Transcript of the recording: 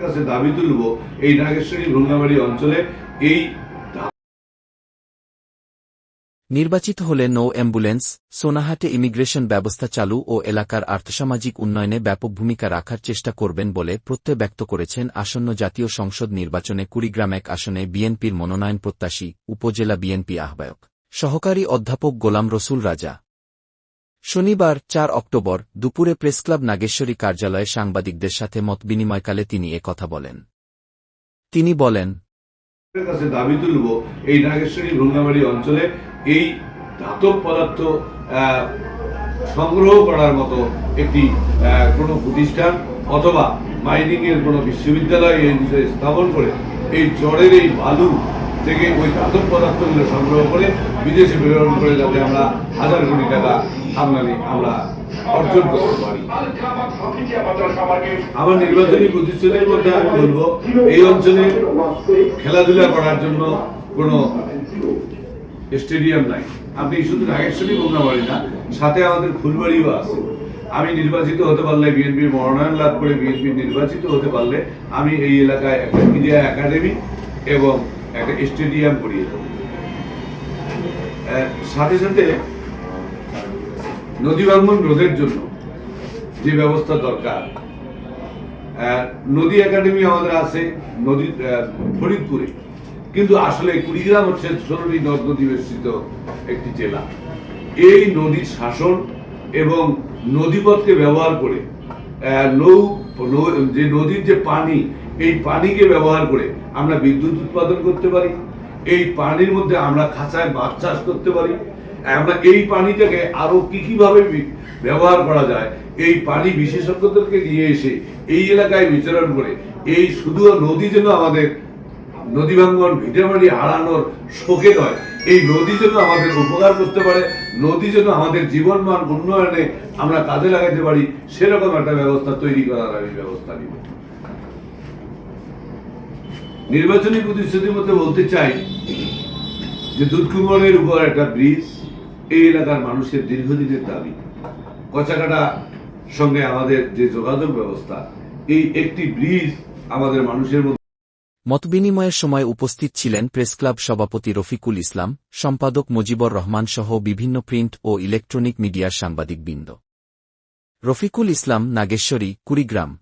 কাছে দাবি তুলব, এই নাগেশ্বরী অঞ্চলে এই নির্বাচিত হলে নৌ অ্যাম্বুলেন্স, সোনাহাটে ইমিগ্রেশন ব্যবস্থা চালু ও এলাকার আর্থসামাজিক উন্নয়নে ব্যাপক ভূমিকা রাখার চেষ্টা করবেন বলে প্রত্যয় ব্যক্ত করেছেন আসন্ন জাতীয় সংসদ নির্বাচনে কুড়িগ্রাম এক আসনে বিএনপির মনোনয়ন প্রত্যাশী, উপজেলা বিএনপি আহ্বায়ক। সহকারী অধ্যাপক গোলাম রসুল রাজা। শনিবার, চার অক্টোবর, দুপুরে প্রেসক্লাব নাগেশ্বরী কার্যালয়ে সাংবাদিকদের সাথে মতবিনিময়কালে তিনি কথা বলেন। তিনি বলেন কাছে দাবি তুলব, এই নাগেশ্বরী ভ্রঙ্গাবাড়ি অঞ্চলে এই ধাতব পদার্থ সংগ্রহ করার মতো একটি কোনো প্রতিষ্ঠান অথবা মাইনিং এর কোনো বিশ্ববিদ্যালয় এই স্থাপন করে এই চরের এই বালু থেকে ওই ধাতব পদার্থগুলো সংগ্রহ করে বিদেশে প্রেরণ করে যাতে আমরা হাজার কোটি টাকা আমদানি আমরা অর্জন করতে পারি। আমার নির্বাচনী প্রতিশ্রুতির মধ্যে আমি বলব, এই অঞ্চলে খেলাধুলা করার জন্য কোনো স্টেডিয়াম নাই। আপনি শুধু নাগেশ্বরী বোমনাবাড়ি না সাথে আমাদের ফুলবাড়িও আছে। আমি নির্বাচিত হতে পারলে বিএনপির মনোনয়ন লাভ করে বিএনপি নির্বাচিত হতে পারলে আমি এই এলাকায় একটা মিডিয়া একাডেমি এবং একটা স্টেডিয়াম করিয়ে দেবো। সাথে সাথে নদী ভাঙ্গন রোধের জন্য যে ব্যবস্থা দরকার নদী একাডেমি আমাদের আছে, নদী ফরিদপুরে। কিন্তু আসলে কুড়িগ্রাম হচ্ছে ষোলোটি নদ নদী বেষ্টিত একটি জেলা। এই নদীর শাসন এবং নদীপথকে ব্যবহার করে নৌ- যে নদীর যে পানি, এই পানিকে ব্যবহার করে আমরা বিদ্যুৎ উৎপাদন করতে পারি। এই পানির মধ্যে আমরা খাঁচায় মাছ চাষ করতে পারি। আমরা এই পানিটাকে আরও কী কীভাবে ব্যবহার করা যায়, এই পানি বিশেষজ্ঞদেরকে নিয়ে এসে এই এলাকায় বিচরণ করে, এই শুধু নদী যেন আমাদের নদী ভাঙ্গন, ভিটামাটি হারানোর শোকে নয় এই নদী যেন আমাদের উপকার করতে পারে, নদী যেন আমাদের জীবন মান উন্নয়নে আমরা কাজে লাগাতে পারি, সেরকম একটা ব্যবস্থা তৈরি করার আমি ব্যবস্থা নিব। নির্বাচনী প্রতিশ্রুতির মধ্যে বলতে চাই যে দুধকুমরের উপর একটা ব্রিজ, এই এলাকার মানুষের দীর্ঘদিনের দাবি। কচাকাটা সঙ্গে আমাদের যে যোগাযোগ ব্যবস্থা, এই একটি ব্রিজ আমাদের মানুষের মধ্যে মতবিনিময়ের সময় উপস্থিত ছিলেন প্রেসক্লাব সভাপতি রফিকুল ইসলাম, সম্পাদক মুজিবর রহমান সহ বিভিন্ন প্রিন্ট ও ইলেকট্রনিক মিডিয়ার সাংবাদিকবৃন্দ। রফিকুল ইসলাম, নাগেশ্বরী, কুড়িগ্রাম।